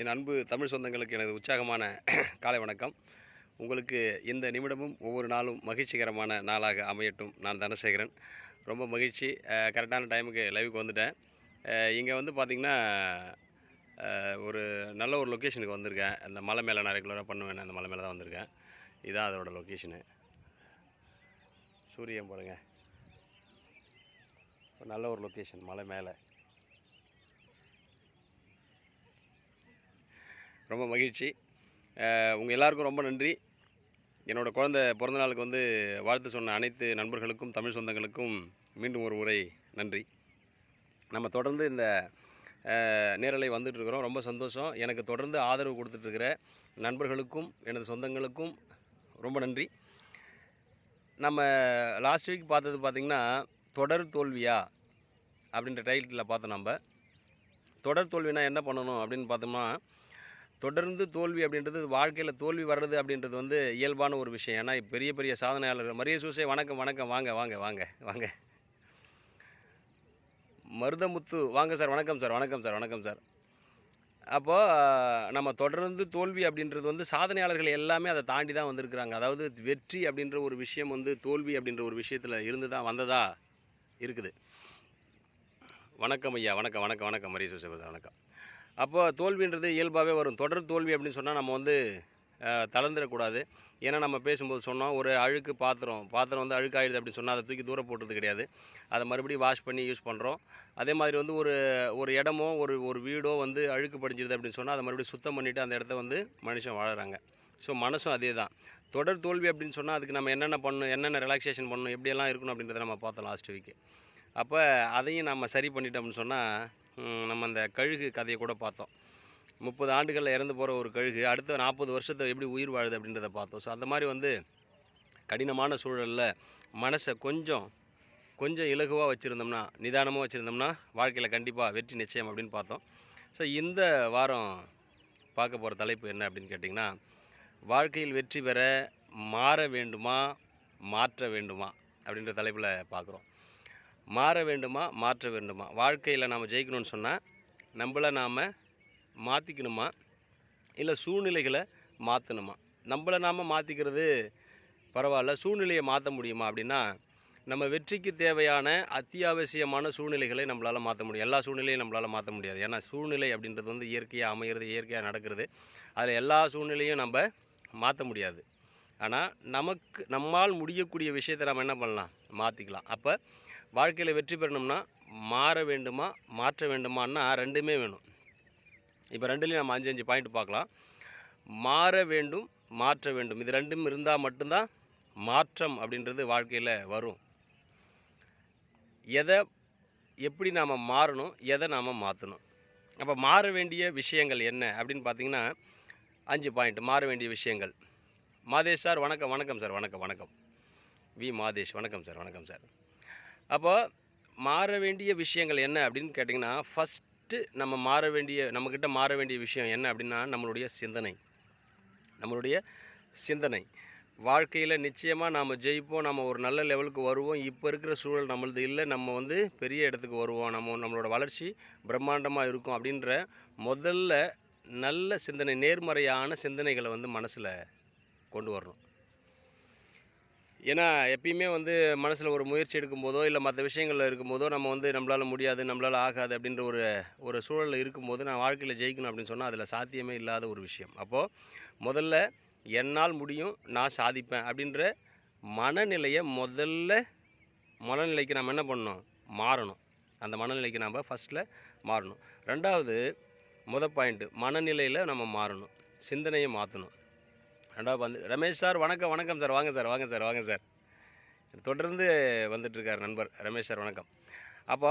என் அன்பு தமிழ் சொந்தங்களுக்கு எனது உற்சாகமான காலை வணக்கம். உங்களுக்கு இந்த நிமிடமும் ஒவ்வொரு நாளும் மகிழ்ச்சிகரமான நாளாக அமையட்டும். நான் தனசேகரன். ரொம்ப மகிழ்ச்சி. கரெக்டான டைமுக்கு லைவுக்கு வந்துட்டேன். இங்கே வந்து பார்த்திங்கன்னா ஒரு நல்ல ஒரு லொக்கேஷனுக்கு வந்திருக்கேன். அந்த மலை மேலே நான் ரெகுலராக பண்ணுவேன். அந்த மலை மேலே தான் வந்திருக்கேன். இதுதான் அதோட லொக்கேஷனு சூரியன் பாருங்க. நல்ல ஒரு லொக்கேஷன் மலை மேலே. ரொம்ப மகிழ்ச்சி. உங்கள் எல்லாருக்கும் ரொம்ப நன்றி. என்னோடய குழந்த பிறந்த நாளுக்கு வந்து வாழ்த்து சொன்ன அனைத்து நண்பர்களுக்கும் தமிழ் சொந்தங்களுக்கும் மீண்டும் ஒரு முறை நன்றி. நம்ம தொடர்ந்து இந்த நேரலை வந்துட்டுருக்குறோம் ரொம்ப சந்தோஷம். எனக்கு தொடர்ந்து ஆதரவு கொடுத்துட்ருக்கிற நண்பர்களுக்கும் எனது சொந்தங்களுக்கும் ரொம்ப நன்றி. நம்ம லாஸ்ட் வீக் பார்த்தது பார்த்திங்கன்னா தொடர் தோல்வியா? அப்படின்ற டைட்டிலில் பார்த்தோம் நம்ம. தொடர் தோல்வினா என்ன பண்ணணும் அப்படின்னு பார்த்தோம்னா தொடர்ந்து தோல்வி அப்படின்றது வாழ்க்கையில் தோல்வி வர்றது அப்படின்றது வந்து இயல்பான ஒரு விஷயம். ஏன்னா பெரிய பெரிய சாதனையாளர்கள் மரிய சூசே வணக்கம் வணக்கம். வாங்க வாங்க வாங்க வாங்க. மருதமுத்து வாங்க சார் வணக்கம் சார் வணக்கம் சார் வணக்கம் சார். அப்போது நம்ம தொடர்ந்து தோல்வி அப்படின்றது வந்து சாதனையாளர்கள் எல்லாமே அதை தாண்டி தான் வந்திருக்கிறாங்க. அதாவது வெற்றி அப்படின்ற ஒரு விஷயம் வந்து தோல்வி அப்படின்ற ஒரு விஷயத்தில் இருந்து தான் வந்ததா இருக்குது. வணக்கம் ஐயா வணக்கம் வணக்கம் வணக்கம் மரிய சூசே வணக்கம். அப்போ தோல்வின்றது இயல்பாகவே வரும். தொடர் தோல்வி அப்படின்னு சொன்னால் நம்ம வந்து தளர்ந்துடக்கூடாது. ஏன்னா நம்ம பேசும்போது சொன்னோம் ஒரு அழுக்கு பாத்திரம் பாத்திரம் வந்து அழுக்காயிடுது அப்படின்னு சொன்னால் அதை தூக்கி தூரம் போட்டது கிடையாது. அதை மறுபடியும் வாஷ் பண்ணி யூஸ் பண்ணுறோம் அதே மாதிரி வந்து ஒரு ஒரு இடமோ ஒரு ஒரு வீடோ வந்து அழுக்கு படிஞ்சிருது அப்படின்னு சொன்னால் அதை மறுபடியும் சுத்தம் பண்ணிவிட்டு அந்த இடத்த வந்து மனுஷன் வாழறாங்க. ஸோ மனசும் அதே தான். தொடர் தோல்வி அப்படின்னு சொன்னால் அதுக்கு நம்ம என்னென்ன பண்ணணும் என்னென்ன ரிலாக்ஸேஷன் பண்ணணும் எப்படியெல்லாம் இருக்கணும் அப்படின்றத நம்ம பார்த்தோம் லாஸ்ட் வீக்கு அப்போ அதையும் நம்ம சரி பண்ணிட்டோம்னு சொன்னால் நம்ம அந்த கழுகு கதையை கூட பார்த்தோம். முப்பது ஆண்டுகளில் இறந்து போகிற ஒரு கழுகு அடுத்த நாற்பது வருஷத்தை எப்படி உயிர் வாழுது அப்படின்றத பார்த்தோம். ஸோ அந்த மாதிரி வந்து கடினமான சூழலில் மனசை கொஞ்சம் கொஞ்சம் இலகுவாக வச்சுருந்தோம்னா நிதானமாக வச்சுருந்தோம்னா வாழ்க்கையில் கண்டிப்பாக வெற்றி நிச்சயம் அப்படின்னு பார்த்தோம். ஸோ இந்த வாரம் பார்க்க போகிற தலைப்பு என்ன அப்படின்னு கேட்டிங்கன்னா வாழ்க்கையில் வெற்றி பெற மாற வேண்டுமா மாற்ற வேண்டுமா அப்படின்ற தலைப்பில் பார்க்குறோம். மாற வேண்டுமா மாற்ற வேண்டுமா? வாழ்க்கையில் நாம் ஜெயிக்கணும்னு சொன்னால் நம்மளை நாம் மாற்றிக்கணுமா இல்லை சூழ்நிலைகளை மாற்றணுமா நம்மளை நாம் மாற்றிக்கிறது பரவாயில்ல சூழ்நிலையை மாற்ற முடியுமா அப்படின்னா நம்ம வெற்றிக்கு தேவையான அத்தியாவசியமான சூழ்நிலைகளை நம்மளால் மாற்ற முடியும். எல்லா சூழ்நிலையும் நம்மளால் மாற்ற முடியாது. ஏன்னா சூழ்நிலை அப்படின்றது வந்து இயற்கையாக அமைகிறது இயற்கையாக நடக்கிறது. அதில் எல்லா சூழ்நிலையும் நம்ம மாற்ற முடியாது. ஆனால் நமக்கு நம்மால் முடியக்கூடிய விஷயத்தை நம்ம என்ன பண்ணலாம்? மாற்றிக்கலாம் அப்போ வாழ்க்கையில் வெற்றி பெறணும்னா மாற வேண்டுமா மாற்ற வேண்டுமான்னா ரெண்டுமே வேணும். இப்போ ரெண்டுலேயும் நம்ம அஞ்சு அஞ்சு பாயிண்ட் பார்க்கலாம். மாற வேண்டும் மாற்ற வேண்டும். இது ரெண்டும் இருந்தால் மட்டும்தான் மாற்றம் அப்படின்றது வாழ்க்கையில் வரும். எதை எப்படி நாம் மாறணும் எதை நாம் மாற்றணும் அப்போ மாற வேண்டிய விஷயங்கள் என்ன அப்படின்னு பார்த்தீங்கன்னா அஞ்சு பாயிண்ட் மாற வேண்டிய விஷயங்கள். மாதேஷ் சார் வணக்கம் வணக்கம் சார் வணக்கம் வணக்கம். வி மாதேஷ் வணக்கம் சார் வணக்கம் சார். அப்போ மாற வேண்டிய விஷயங்கள் என்ன அப்படின்னு கேட்டிங்கன்னா ஃபஸ்ட்டு நம்ம மாற வேண்டிய நம்மக்கிட்ட மாற வேண்டிய விஷயம் என்ன அப்படின்னா நம்மளுடைய சிந்தனை. நம்மளுடைய சிந்தனை. வாழ்க்கையில் நிச்சயமாக நாம் ஜெயிப்போம் நம்ம ஒரு நல்ல லெவலுக்கு வருவோம். இப்போ இருக்கிற சூழல் நம்மளது இல்லை. நம்ம வந்து பெரிய இடத்துக்கு வருவோம். நம்ம நம்மளோட வளர்ச்சி பிரம்மாண்டமாக இருக்கும் அப்படின்ற முதல்ல நல்ல சிந்தனை நேர்மறையான சிந்தனைகளை வந்து மனசில் கொண்டு வரணும். ஏன்னா எப்பயுமே வந்து மனசில் ஒரு முயற்சி எடுக்கும்போதோ இல்லை மற்ற விஷயங்களில் இருக்கும்போதோ நம்ம வந்து நம்மளால் முடியாது நம்மளால் ஆகாது அப்படின்ற ஒரு ஒரு சூழலில் இருக்கும்போது நான் வாழ்க்கையில் ஜெயிக்கணும் அப்படின்னு சொன்னால் அதில் சாத்தியமே இல்லாத ஒரு விஷயம். அப்போது முதல்ல என்னால் முடியும் நான் சாதிப்பேன் அப்படின்ற மனநிலையை முதல்ல மனநிலைக்கு நம்ம என்ன பண்ணணும்? மாறணும். அந்த மனநிலைக்கு நம்ம ஃபஸ்ட்டில் மாறணும். ரெண்டாவது முத பாயிண்ட்டு மனநிலையில் நம்ம மாறணும். சிந்தனையை மாற்றணும் ரெண்டாவது வந்து ரமேஷ் சார் வணக்கம் வணக்கம் சார் வாங்க சார் வாங்க சார் வாங்க சார். தொடர்ந்து வந்துட்டுருக்கார் நண்பர் ரமேஷ் சார் வணக்கம். அப்போ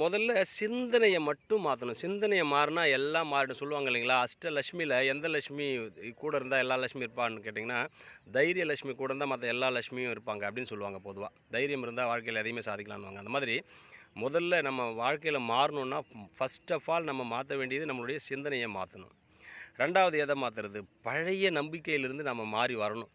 முதல்ல சிந்தனையை மட்டும் மாற்றணும் சிந்தனையை மாறினா எல்லாம் மாறிடும். சொல்லுவாங்க இல்லைங்களா அஷ்டலட்சுமியில் எந்த லட்சுமி கூட இருந்தால் எல்லா லட்சுமி இருப்பான்னு கேட்டிங்கன்னா தைரிய லட்சுமி கூட இருந்தால் மற்ற எல்லா லட்சுமியும் இருப்பாங்க அப்படின்னு சொல்லுவாங்க பொதுவாக தைரியம் இருந்தால் வாழ்க்கையில் எதையுமே சாதிக்கலாம்னு அந்த மாதிரி முதல்ல நம்ம வாழ்க்கையில் மாறணுன்னா ஃபஸ்ட் ஆஃப் ஆல் நம்ம மாற்ற வேண்டியது நம்மளுடைய சிந்தனையை மாற்றணும் ரெண்டாவது எதை மாற்றுறது பழைய நம்பிக்கையிலிருந்து நம்ம மாறி வரணும்.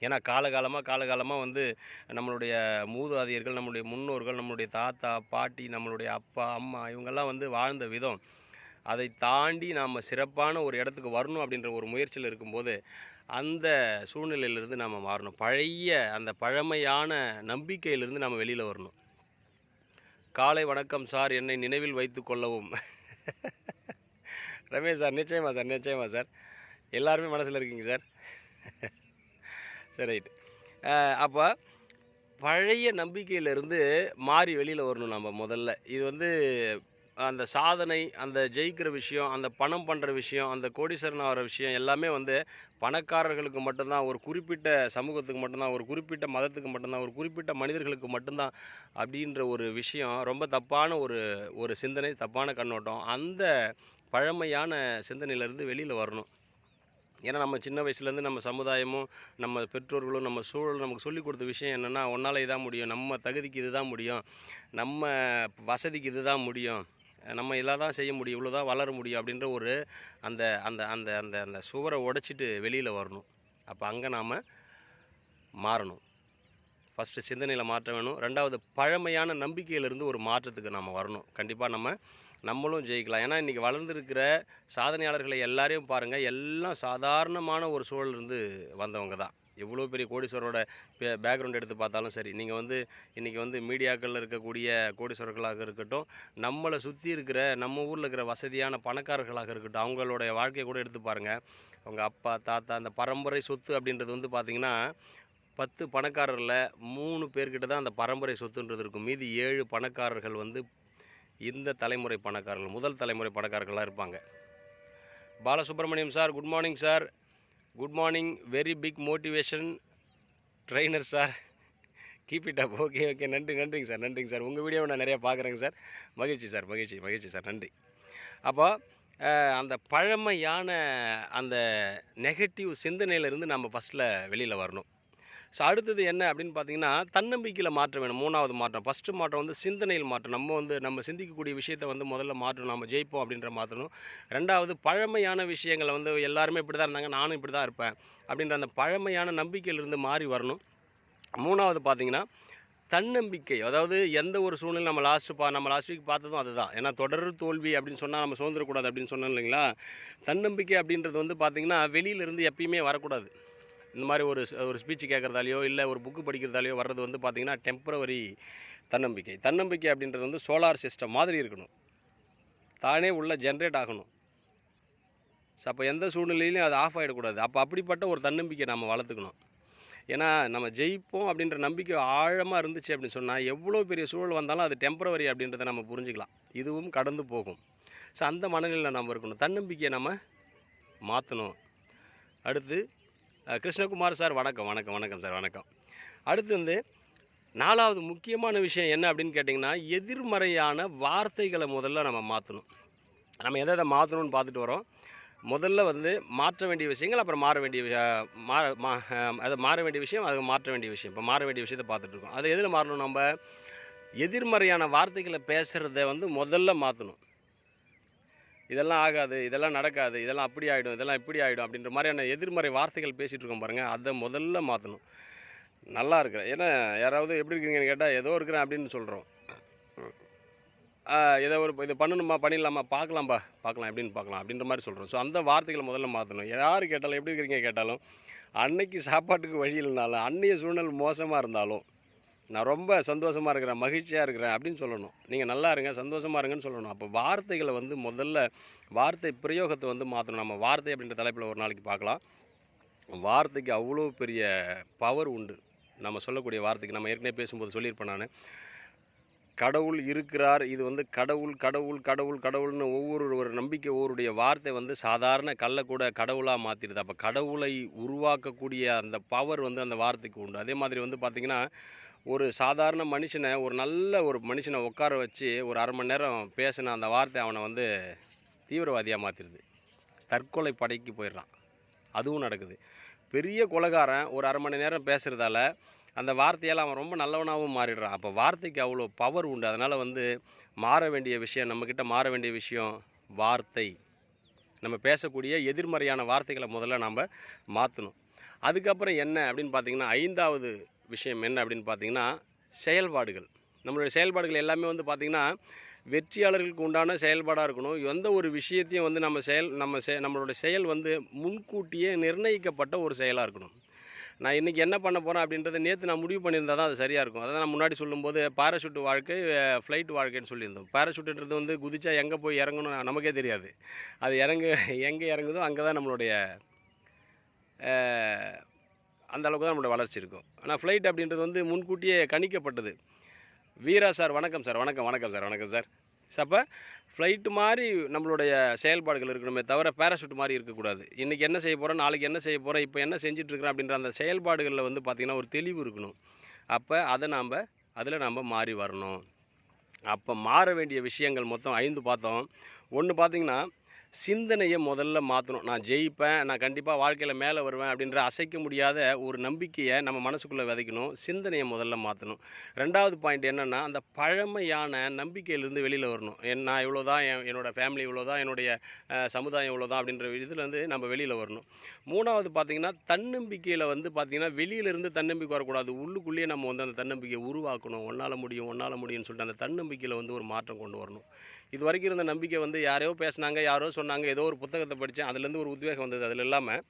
ஏன்னா காலகாலமாக காலகாலமாக வந்து நம்மளுடைய மூதாதையர்கள் நம்மளுடைய முன்னோர்கள் நம்மளுடைய தாத்தா பாட்டி நம்மளுடைய அப்பா அம்மா இவங்கெல்லாம் வந்து வாழ்ந்த விதம். அதை தாண்டி நாம் சிறப்பான ஒரு இடத்துக்கு வரணும் அப்படின்ற ஒரு முயற்சியில் இருக்கும்போது அந்த சூழ்நிலையிலிருந்து நாம் மாறணும். பழைய அந்த பழமையான நம்பிக்கையிலிருந்து நம்ம வெளியில் வரணும். காலை வணக்கம் சார். என்னை நினைவில் வைத்து கொள்ளவும். ரமேஷ் சார் நிச்சயமா சார் நிச்சயமா சார். எல்லாருமே மனசில் இருக்கீங்க சார். சரி ரைட் அப்போ பழைய நம்பிக்கையிலேருந்து மாறி வெளியில் வரணும் நம்ம முதல்ல. இது வந்து அந்த சாதனை அந்த ஜெயிக்கிற விஷயம் அந்த பணம் பண்ணுற விஷயம் அந்த கோடீஸ்வரன் ஆகிற விஷயம் எல்லாமே வந்து பணக்காரர்களுக்கு மட்டும்தான் ஒரு குறிப்பிட்ட சமூகத்துக்கு மட்டும்தான் ஒரு குறிப்பிட்ட மதத்துக்கு மட்டும்தான் ஒரு குறிப்பிட்ட மனிதர்களுக்கு மட்டும்தான் அப்படின்ற ஒரு விஷயம் ரொம்ப தப்பான ஒரு ஒரு சிந்தனை தப்பான கண்ணோட்டம். அந்த பழமையான சிந்தனையிலேருந்து வெளியில் வரணும். ஏன்னா நம்ம சின்ன வயசுலேருந்து நம்ம சமுதாயமும் நம்ம பெற்றோர்களும் நம்ம சூழல் நமக்கு சொல்லிக் கொடுத்த விஷயம் என்னென்னா உன்னால் இதான் முடியும். நம்ம தகுதிக்கு இது தான் முடியும். நம்ம வசதிக்கு இது தான் முடியும். நம்ம இதெல்லாம் தான் செய்ய முடியும். இவ்வளோ தான் வளர முடியும். அப்படின்ற ஒரு அந்த அந்த அந்த அந்த அந்த சுவரை உடைச்சிட்டு வெளியில் வரணும். அப்போ அங்கே நாம் மாறணும். ஃபஸ்ட்டு சிந்தனையில் மாற்ற வேணும். ரெண்டாவது பழமையான நம்பிக்கையிலிருந்து ஒரு மாற்றத்துக்கு நாம் வரணும். கண்டிப்பாக நம்ம நம்மளும் ஜெயிக்கலாம். ஏன்னா இன்றைக்கி வளர்ந்துருக்கிற சாதனையாளர்களை எல்லாரையும் பாருங்கள் எல்லாம் சாதாரணமான ஒரு சூழலிருந்து வந்தவங்க தான். எவ்வளோ பெரிய கோடீஸ்வரோட பேக்ரவுண்ட் எடுத்து பார்த்தாலும் சரி நீங்கள் வந்து இன்றைக்கி வந்து மீடியாக்களில் இருக்கக்கூடிய கோடீஸ்வரர்களாக இருக்கட்டும் நம்மளை சுற்றி இருக்கிற நம்ம ஊரில் இருக்கிற வசதியான பணக்காரர்களாக இருக்கட்டும் அவங்களுடைய வாழ்க்கையை கூட எடுத்து பாருங்கள் அவங்க அப்பா தாத்தா அந்த பரம்பரை சொத்து அப்படின்றது வந்து பார்த்திங்கன்னா பத்து பணக்காரரில் மூணு பேர்கிட்ட தான் அந்த பரம்பரை சொத்துன்றது இருக்கும். மீதி ஏழு பணக்காரர்கள் வந்து இந்த தலைமுறை பணக்காரர்கள் முதல் தலைமுறை பணக்காரர்களாக இருப்பாங்க. Balasubramaniam sir good morning sir. Good morning very big motivation trainer sir. Keep it up okay okay நன்றி நன்றிங்க சார் நன்றிங்க சார். உங்கள் வீடியோவை நான் நிறையா பார்க்குறேங்க சார். மகிழ்ச்சி சார் மகிழ்ச்சி மகிழ்ச்சி சார். நன்றி. அப்போ அந்த பழமையான அந்த நெகட்டிவ் சிந்தனையிலேருந்து நம்ம ஃபஸ்ட்டில் வெளியில் வரணும். ஸோ அடுத்தது என்ன அப்படின்னு பார்த்தீங்கன்னா தன்னம்பிக்கையில் மாற்றம் வேணும். மூணாவது மாற்றம். ஃபஸ்ட்டு மாற்றம் வந்து சிந்தனையில் மாற்றம். நம்ம வந்து நம்ம சிந்திக்கக்கூடிய விஷயத்தை வந்து முதல்ல மாற்றணும். நம்ம ஜெயிப்போம் அப்படின்ற மாற்றணும். ரெண்டாவது பழமையான விஷயங்களை வந்து எல்லாருமே இப்படி தான் இருந்தாங்க. நானும் இப்படி தான் இருப்பேன் அப்படின்ற அந்த பழமையான நம்பிக்கையிலிருந்து மாறி வரணும். மூணாவது பார்த்தீங்கன்னா தன்னம்பிக்கை. அதாவது எந்த ஒரு சூழ்நிலை நம்ம லாஸ்ட்டு பா நம்ம லாஸ்ட் வீக் பார்த்ததும் அதுதான். ஏன்னா தொடர் தோல்வி அப்படின்னு சொன்னால் நம்ம சுதந்திரக்கூடாது அப்படின்னு சொன்னோம் இல்லைங்களா? தன்னம்பிக்கை அப்படின்றது வந்து பார்த்திங்கன்னா வெளியிலேருந்து எப்பயுமே வரக்கூடாது. இந்த மாதிரி ஒரு ஒரு ஸ்பீச் கேட்குறதாலையோ இல்லை ஒரு புக்கு படிக்கிறதாலையோ வர்றது வந்து பார்த்திங்கன்னா டெம்பரவரி தன்னம்பிக்கை. தன்னம்பிக்கை அப்படின்றது வந்து சோலார் சிஸ்டம் மாதிரி இருக்கணும். தானே உள்ள ஜென்ரேட் ஆகணும். ஸோ அப்போ எந்த சூழ்நிலையிலையும் அது ஆஃப் ஆகிடக்கூடாது அப்போ அப்படிப்பட்ட ஒரு தன்னம்பிக்கை நம்ம வளர்த்துக்கணும். ஏன்னா நம்ம ஜெயிப்போம் அப்படின்ற நம்பிக்கை ஆழமாக இருந்துச்சு அப்படின்னு சொன்னால் எவ்வளோ பெரிய சூழல் வந்தாலும் அது டெம்பரவரி அப்படின்றத நம்ம புரிஞ்சுக்கலாம். இதுவும் கடந்து போகும். ஸோ அந்த மனநிலையில் நம்ம இருக்கணும். தன்னம்பிக்கையை நம்ம மாற்றணும் அடுத்து கிருஷ்ணகுமார் சார் வணக்கம் வணக்கம் வணக்கம் சார் வணக்கம். அடுத்து வந்து நாலாவது முக்கியமான விஷயம் என்ன அப்படின்னு கேட்டிங்கன்னா எதிர்மறையான வார்த்தைகளை முதல்ல நம்ம மாற்றணும் நம்ம எதை எதை மாற்றணும்னு பார்த்துட்டு வரோம். முதல்ல வந்து மாற்ற வேண்டிய விஷயங்கள் அப்புறம் மாற வேண்டிய விஷ- மா மா அதை மாற வேண்டிய விஷயம் அது மாற்ற வேண்டிய விஷயம். இப்போ மாற வேண்டிய விஷயத்தை பார்த்துட்ருக்கோம் அது எதில் மாறணும் நம்ம? எதிர்மறையான வார்த்தைகளை பேசுகிறத வந்து முதல்ல மாற்றணும் இதெல்லாம் ஆகாது இதெல்லாம் நடக்காது இதெல்லாம் அப்படி ஆகிடும் இதெல்லாம் இப்படி ஆகிடும் அப்படின்ற மாதிரியான எதிர்மறை வார்த்தைகள் பேசிகிட்டு இருக்கோம் பாருங்கள் அதை முதல்ல மாற்றணும் நல்லா இருக்கிறேன் ஏன்னா யாராவது எப்படி இருக்கீங்கன்னு கேட்டால் ஏதோ இருக்கிறேன் அப்படின்னு சொல்கிறோம் இதை ஒரு இதை பண்ணணுமா பண்ணிடலாமா பார்க்கலாம்ப்பா பார்க்கலாம் எப்படின்னு பார்க்கலாம் அப்படின்ற மாதிரி சொல்கிறோம் ஸோ அந்த வார்த்தைகளை முதல்ல மாற்றணும் யார் கேட்டாலும் எப்படி இருக்கிறீங்க கேட்டாலும் அன்னைக்கு சாப்பாட்டுக்கு வழி இல்லைனாலும் அன்னைய சூழ்நிலை மோசமாக இருந்தாலும் நான் ரொம்ப சந்தோஷமாக இருக்கிறேன் மகிழ்ச்சியாக இருக்கிறேன் அப்படின்னு சொல்லணும். நீங்கள் நல்லா இருங்க சந்தோஷமாக இருங்கன்னு சொல்லணும். அப்போ வார்த்தைகளை வந்து முதல்ல வார்த்தை பிரயோகத்தை வந்து மாற்றணும் நம்ம வார்த்தை அப்படின்ற தலைப்பில் ஒரு நாளைக்கு பார்க்கலாம். வார்த்தைக்கு அவ்வளோ பெரிய பவர் உண்டு. நம்ம சொல்லக்கூடிய வார்த்தைக்கு நம்ம ஏற்கனவே பேசும்போது சொல்லியிருப்பேன் நான். கடவுள் இருக்கிறார். இது வந்து கடவுள் கடவுள் கடவுள் கடவுள்னு ஒவ்வொரு ஒரு நம்பிக்கை ஒவ்வொருடைய வார்த்தை வந்து சாதாரண கல்லை கூட கடவுளாக மாற்றிடுது அப்போ கடவுளை உருவாக்கக்கூடிய அந்த பவர் வந்து அந்த வார்த்தைக்கு உண்டு. அதே மாதிரி வந்து பார்த்திங்கன்னா ஒரு சாதாரண மனுஷனை ஒரு நல்ல ஒரு மனுஷனை உட்கார வச்சு ஒரு அரை மணி நேரம் பேசின அந்த வார்த்தை அவனை வந்து தீவிரவாதியாக மாற்றிடுது தற்கொலை படைக்கு போயிடுறான். அதுவும் நடக்குது. பெரிய கொலகாரன் ஒரு அரை மணி நேரம் பேசுகிறதால அந்த வார்த்தையால் அவன் ரொம்ப நல்லவனாகவும் மாறிடுறான். அப்போ வார்த்தைக்கு அவ்வளோ பவர் உண்டு. அதனால் வந்து மாற வேண்டிய விஷயம் நம்மக்கிட்ட மாற வேண்டிய விஷயம் வார்த்தை. நம்ம பேசக்கூடிய எதிர்மறையான வார்த்தைகளை முதல்ல நாம் மாற்றணும் அதுக்கப்புறம் என்ன அப்படின்னு பார்த்தீங்கன்னா ஐந்தாவது விஷயம் என்ன அப்படின்னு பார்த்தீங்கன்னா செயல்பாடுகள். நம்மளுடைய செயல்பாடுகள் எல்லாமே வந்து பார்த்திங்கன்னா வெற்றியாளர்களுக்கு உண்டான செயல்பாடாக இருக்கணும். எந்த ஒரு விஷயத்தையும் வந்து நம்ம செயல் நம்ம செ நம்மளோட செயல் வந்து முன்கூட்டியே நிர்ணயிக்கப்பட்ட ஒரு செயலாக இருக்கணும். நான் இன்றைக்கி என்ன பண்ண போகிறேன் அப்படின்றத நேற்று நான் முடிவு பண்ணியிருந்தா தான் அது சரியாக இருக்கும். அதான் நான் முன்னாடி சொல்லும்போது பாராஷூட் வாழ்க்கை ஃப்ளைட் வாழ்க்கைன்னு சொல்லியிருந்தோம். பாராஷூட்டுன்றது வந்து குதிச்சா எங்கே போய் இறங்கணும் நமக்கே தெரியாது. அது இறங்கு எங்கே இறங்குதோ அங்கே தான் நம்மளுடைய அந்த அளவுக்கு தான் நம்மளோட வளர்ச்சி இருக்கும். ஆனால் ஃப்ளைட் அப்படின்றது வந்து முன்கூட்டியே கணிக்கப்பட்டது. வீரா சார் வணக்கம் சார். வணக்கம் வணக்கம் சார். வணக்கம் சார். அப்போ ஃப்ளைட்டு மாதிரி நம்மளுடைய செயல்பாடுகள் இருக்கணுமே தவிர பேராஷூட் மாதிரி இருக்கக்கூடாது. இன்றைக்கி என்ன செய்ய போகிறோம் நாளைக்கு என்ன செய்ய போகிறோம் இப்போ என்ன செஞ்சிட்ருக்கிறோம் அப்படின்ற அந்த செயல்பாடுகளில் வந்து பார்த்திங்கன்னா ஒரு தெளிவு இருக்கணும். அப்போ அதை நாம் அதில் நாம் மாறி வரணும். அப்போ மாற வேண்டிய விஷயங்கள் மொத்தம் ஐந்து பார்த்தோம். ஒன்று பார்த்தீங்கன்னா சிந்தனையை முதல்ல மாற்றணும் நான் ஜெயிப்பேன் நான் கண்டிப்பாக வாழ்க்கையில் மேலே வருவேன் அப்படின்ற அசைக்க முடியாத ஒரு நம்பிக்கையை நம்ம மனசுக்குள்ளே விதைக்கணும். சிந்தனையை முதல்ல மாற்றணும் ரெண்டாவது பாயிண்ட் என்னென்னா அந்த பழமையான நம்பிக்கையிலேருந்து வெளியில் வரணும். என் நான் இவ்வளோ தான் என் என்னோடய ஃபேமிலி இவ்வளோ தான் என்னுடைய சமுதாயம் இவ்வளோ தான் அப்படின்ற இதுலேருந்து நம்ம வெளியில் வரணும். மூணாவது பார்த்திங்கன்னா தன்னம்பிக்கையில் வந்து பார்த்திங்கன்னா வெளியிலேருந்து தன்னம்பிக்கை வரக்கூடாது. உள்ளுக்குள்ளேயே நம்ம வந்து அந்த தன்னம்பிக்கையை உருவாக்கணும். ஒன்றால் முடியும் ஒன்றால் முடியும்னு சொல்லிட்டு அந்த தன்னம்பிக்கையில் வந்து ஒரு மாற்றம் கொண்டு வரணும். இது வரைக்கும் இருந்த நம்பிக்கை வந்து யாரையோ பேசுனாங்க யாரோ சொன்னாங்க ஏதோ ஒரு புத்தகத்தை படித்தேன். அதுலேருந்து ஒரு உத்வேகம் வந்தது. அதில் இல்லாமல்